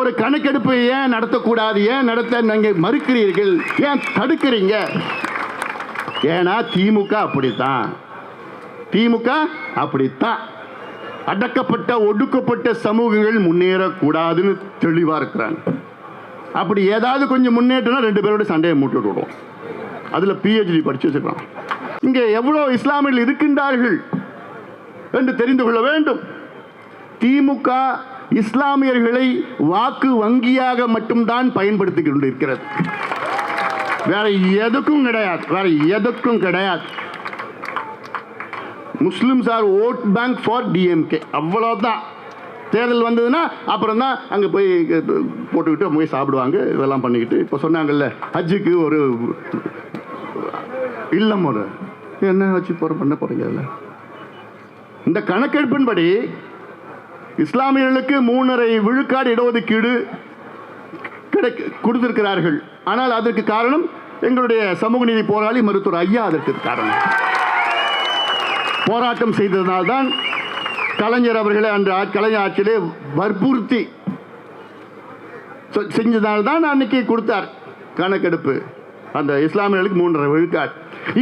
ஒரு கணக்கெடுப்பு ஏன் நடத்தக்கூடாது? ஏன் நடத்த நீங்கள் மறுக்கிறீர்கள்? ஏன் தடுக்கிறீங்க? ஏன்னா திமுக அப்படித்தான். திமுக அப்படித்தான். அடக்கப்பட்ட ஒடுக்கப்பட்ட சமூகங்கள் முன்னேறக்கூடாதுன்னு தெளிவாக இருக்கிறாங்க. அப்படி ஏதாவது கொஞ்சம் முன்னேற்றம்னா ரெண்டு பேரோட சண்டையை மூட்டு விடுவோம். அதில் பிஹெச்டி படித்து வச்சுக்கலாம். இங்கே எவ்வளோ இஸ்லாமியர்கள் இருக்கின்றார்கள் என்று தெரிந்து கொள்ள வேண்டும். திமுக இஸ்லாமியர்களை வாக்கு வங்கியாக மட்டும்தான் பயன்படுத்திக் கொண்டிருக்கிறது வேற எதுக்கும் கிடையாது வேற எதுக்கும் கிடையாது. Muslims are vote bank for DMK அவ்வளோதான் தேர்தல் வந்ததுன்னா அப்புறம் தான் அங்கே போய் போட்டுக்கிட்டு போய் சாப்பிடுவாங்க இதெல்லாம் பண்ணிக்கிட்டு. இப்போ சொன்னாங்கல்ல ஹஜ்ஜுக்கு ஒரு இல்லம் ஒரு என்ன வச்சு போகிற பண்ண போகிறீங்க அதில்? இந்த கணக்கெடுப்பின்படி இஸ்லாமியர்களுக்கு மூணரை விழுக்காடு இடஒதுக்கீடு கிடை கொடுத்திருக்கிறார்கள். ஆனால் அதற்கு காரணம் எங்களுடைய சமூக நீதி போராளி மருத்துவர் ஐயா அதற்கு காரணம். போராட்டம் செய்ததனால்தான் கலைஞர் அவர்களை அன்று கலைஞர் ஆட்சியிலே வற்புறுத்தி செஞ்சதால்தான் அன்னைக்கு கொடுத்தார் கணக்கெடுப்பு. அந்த இஸ்லாமியர்களுக்கு மூன்றரை விழுக்காடு.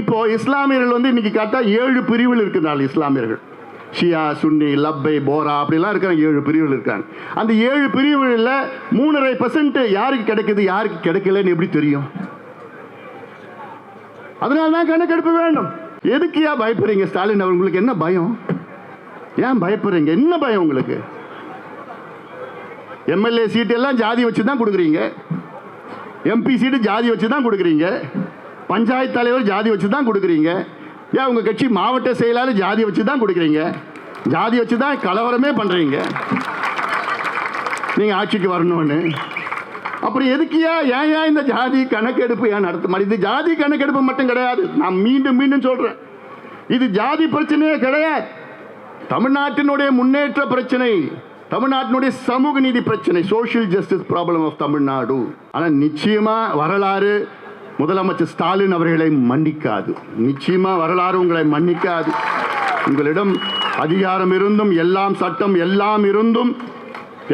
இப்போ இஸ்லாமியர்கள் வந்து இன்னைக்கு காட்டா ஏழு பிரிவில் இருக்கிறார்கள் இஸ்லாமியர்கள். ஷியா சுன்னி லப்பை போரா அப்படிலாம் இருக்கிறாங்க ஏழு பிரிவுகள் இருக்காங்க. அந்த ஏழு பிரிவுகளில் மூணரை பர்சன்ட் யாருக்கு கிடைக்குது யாருக்கு கிடைக்கலன்னு எப்படி தெரியும்? அதனால தான் கணக்கெடுப்பு வேண்டும். எதுக்கு ஏன் பயப்படுறீங்க ஸ்டாலின் அவங்களுக்கு என்ன பயம்? ஏன் பயப்படுறீங்க? என்ன பயம் உங்களுக்கு? எம்எல்ஏ சீட்டு எல்லாம் ஜாதி வச்சு தான் கொடுக்குறீங்க. எம்பி சீட்டு ஜாதி வச்சு தான் கொடுக்குறீங்க. பஞ்சாயத்து தலைவர் ஜாதி வச்சு தான் கொடுக்குறீங்க. ஏன் உங்கள் கட்சி மாவட்ட செயலாளர் ஜாதி வச்சு தான் கொடுக்குறீங்க? ஜாதி வச்சு தான் கலவரமே பண்ணுறீங்க நீங்கள் ஆட்சிக்கு வரணும்னு. அப்புறம் எதுக்கியா ஏன் ஏன் இந்த ஜாதி கணக்கெடுப்பு ஏன் நடத்த மாட்டேங்குது? இது ஜாதி கணக்கெடுப்பு மட்டும் கிடையாது. நான் மீண்டும் மீண்டும் சொல்கிறேன் இது ஜாதி பிரச்சனையே கிடையாது. தமிழ்நாட்டினுடைய முன்னேற்ற பிரச்சனை தமிழ்நாட்டினுடைய சமூக நீதி பிரச்சனை social justice problem of Tamil Nadu. ஆனால் நிச்சயமாக வரலாறு முதலமைச்சர் ஸ்டாலின் அவர்களை மன்னிக்காது. நிச்சயமாக வரலாறு உங்களை மன்னிக்காது. உங்களிடம் அதிகாரம் இருந்தும் எல்லாம் சட்டம் எல்லாம் இருந்தும்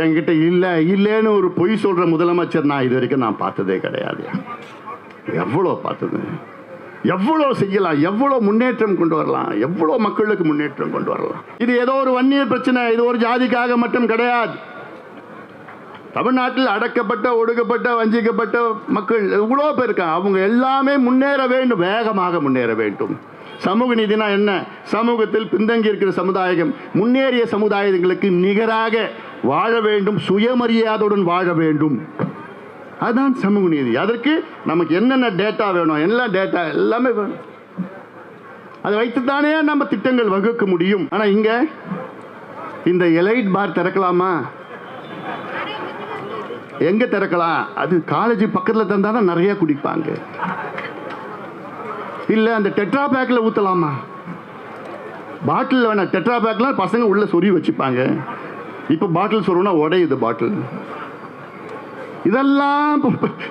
என்கிட்ட இல்லை இல்லைன்னு ஒரு பொய் சொல்கிற முதலமைச்சர் நான் இது வரைக்கும் நான் பார்த்ததே கிடையாது. எவ்வளோ பார்த்தது? எவ்வளோ செய்யலாம்? எவ்வளோ முன்னேற்றம் கொண்டு வரலாம்? எவ்வளோ மக்களுக்கு முன்னேற்றம் கொண்டு வரலாம்? இது ஏதோ ஒரு வன்னியர் பிரச்சனை இது ஒரு ஜாதிக்காக மட்டும் கிடையாது. தமிழ்நாட்டில் அடக்கப்பட்ட ஒடுக்கப்பட்ட வஞ்சிக்கப்பட்ட மக்கள் எவ்வளோ பேர் இருக்காங்க? அவங்க எல்லாமே முன்னேற வேண்டும் வேகமாக முன்னேற வேண்டும். சமூக நீதினா என்ன? சமூகத்தில் பின்தங்கி இருக்கிற சமுதாயம் முன்னேறிய சமுதாயங்களுக்கு நிகராக வாழ வேண்டும் சுயமரியாதையுடன் வாழ வேண்டும். அதுதான் சமூக நீதி. அதற்கு நமக்கு என்னென்ன டேட்டா வேணும்? எல்லா டேட்டா எல்லாமே வேணும். அதை வைத்துத்தானே நம்ம திட்டங்கள் வகுக்க முடியும். ஆனால் இங்கே இந்த எலைட் பார் திறக்கலாமா? எங்க திறக்கலாம்? அது காலேஜ் பக்கத்தில் தந்தா தான் நிறைய குடிப்பாங்க. இல்ல அந்த டெட்ரா பேக்ல ஊத்தலாமா? பாட்டில் வேணாம் டெட்ரா பேக்லாம் பசங்க உள்ள சொறி வச்சுப்பாங்க. இப்போ பாட்டில் சொருனா உடையுது பாட்டில் இதெல்லாம்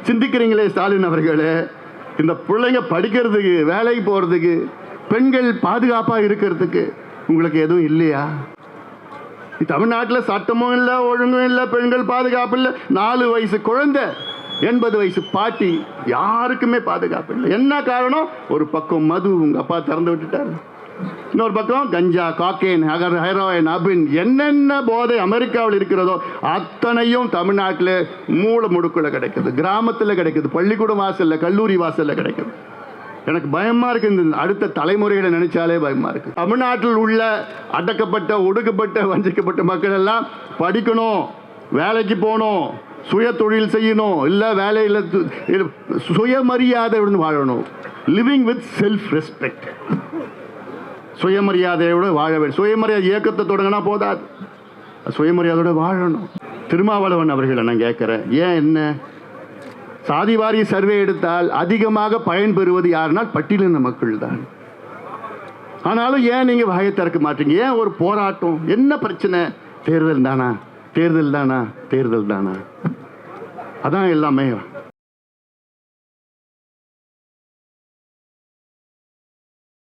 சிந்திக்கிறீங்களே ஸ்டாலின் அவர்களே. இந்த பிள்ளைங்க படிக்கிறதுக்கு வேலைக்கு போகிறதுக்கு பெண்கள் பாதுகாப்பாக இருக்கிறதுக்கு உங்களுக்கு எதுவும் இல்லையா? தமிழ்நாட்டில் சட்டமும் இல்லை ஒழுங்கும் இல்லை பெண்கள் பாதுகாப்பு இல்லை. நாலு வயசு குழந்தை எண்பது வயசு பாட்டி யாருக்குமே பாதுகாப்பு இல்லை. என்ன காரணம்? ஒரு பக்கம் மது உங்கள் அப்பா திறந்து விட்டுட்டாரு. இன்னொரு பக்கம் கஞ்சா காக்கேன் ஹகர் ஹெரோயின் அபின் என்னென்ன போதை அமெரிக்காவில் இருக்கிறதோ அத்தனையும் தமிழ்நாட்டில் மூளை முடுக்கில் கிடைக்குது. கிராமத்தில் கிடைக்குது பள்ளிக்கூடம் வாசலில் கல்லூரி வாசலில் கிடைக்குது. எனக்கு பயமா இருக்கு. இந்த அடுத்த தலைமுறைகளை நினைச்சாலே பயமா இருக்கு. தமிழ்நாட்டில் உள்ள அடக்கப்பட்ட ஒடுக்கப்பட்ட வஞ்சிக்கப்பட்ட மக்கள் எல்லாம் படிக்கணும் வேலைக்கு போகணும் சுய தொழில் செய்யணும் இல்லை வேலையில் சுயமரியாதையுடன் வாழணும். லிவிங் வித் செல்ஃப் ரெஸ்பெக்ட் சுயமரியாதையோடு வாழ வேண்டும் சுயமரியாதை இயக்கத்தை தொடங்கினா போதாது. சுயமரியாதையோடு வாழணும். திருமாவளவன் அவர்களை நான் கேட்குறேன். ஏன் என்ன? சாதிவாரி சர்வே எடுத்தால் அதிகமாக பயன்பெறுவது யாருனால் பட்டியலின மக்கள் தான் ஆனாலும் ஏன் நீங்கள் வாயை திறக்க மாட்டீங்க? ஏன் ஒரு போராட்டம்? என்ன பிரச்சனை? தேர்தல் தானா? தேர்தல் தானா? தேர்தல் தானா? அதான் எல்லாமே.